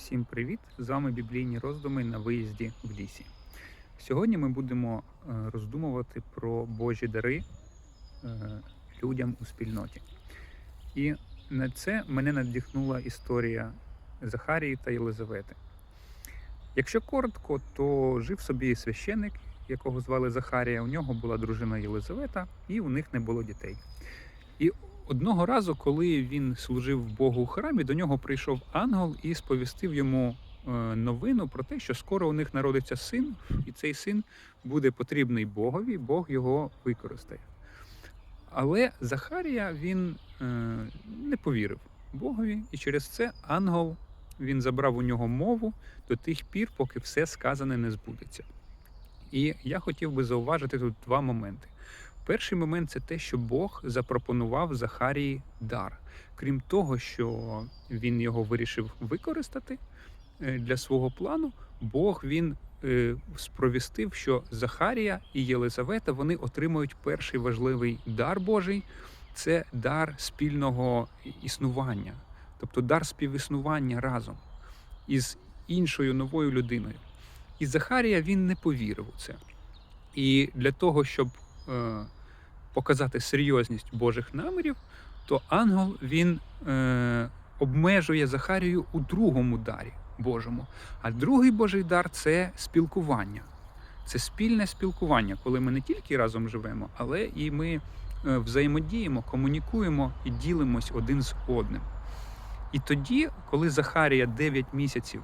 Всім привіт! З вами біблійні роздуми на виїзді в лісі. Сьогодні ми будемо е, роздумувати про Божі дари е, людям у спільноті. І на це мене надихнула історія Захарії та Єлизавети. Якщо коротко, то жив собі священик, якого звали Захарія. У нього була дружина Єлизавета, і у них не було дітей. І Одного разу, коли він служив Богу у храмі, до нього прийшов ангел і сповістив йому е, новину про те, що скоро у них народиться син, і цей син буде потрібний Богові, Бог його використає. Але Захарія він е, не повірив Богові, і через це ангел він забрав у нього мову до тих пір, поки все сказане не збудеться. І я хотів би зауважити тут два моменти. Перший момент це те, що Бог запропонував Захарії дар. Крім того, що він його вирішив використати е, для свого плану, Бог він е, сповістив, що Захарія і Єлизавета вони отримують перший важливий дар Божий це дар спільного існування, тобто дар співіснування разом із іншою новою людиною. І Захарія він не повірив у це. І для того, щоб е, показати серйозність Божих намірів, то ангел він е, обмежує Захарію у другому дарі Божому. А другий Божий дар це спілкування. Це спільне спілкування, коли ми не тільки разом живемо, але і ми е, взаємодіємо, комунікуємо і ділимось один з одним. І тоді, коли Захарія 9 місяців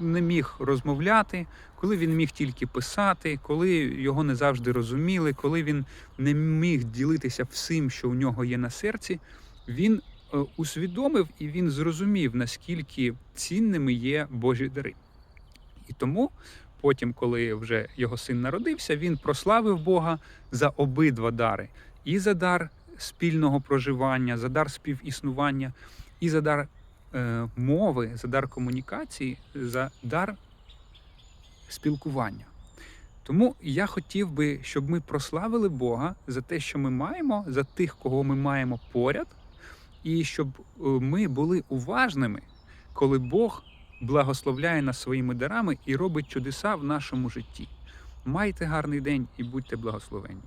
не міг розмовляти, коли він міг тільки писати, коли його не завжди розуміли, коли він не міг ділитися всім, що у нього є на серці, він е, усвідомив і він зрозумів, наскільки цінними є Божі дари. І тому потім, коли вже його син народився, він прославив Бога за обидва дари: і за дар спільного проживання, за дар співіснування, і за дар е, мови, за дар комунікації, за дар спілкування. Тому я хотів би, щоб ми прославили Бога за те, що ми маємо, за тих, кого ми маємо поряд, і щоб е, ми були уважними, коли Бог благословляє нас своїми дарами і робить чудеса в нашому житті. Майте гарний день і будьте благословені.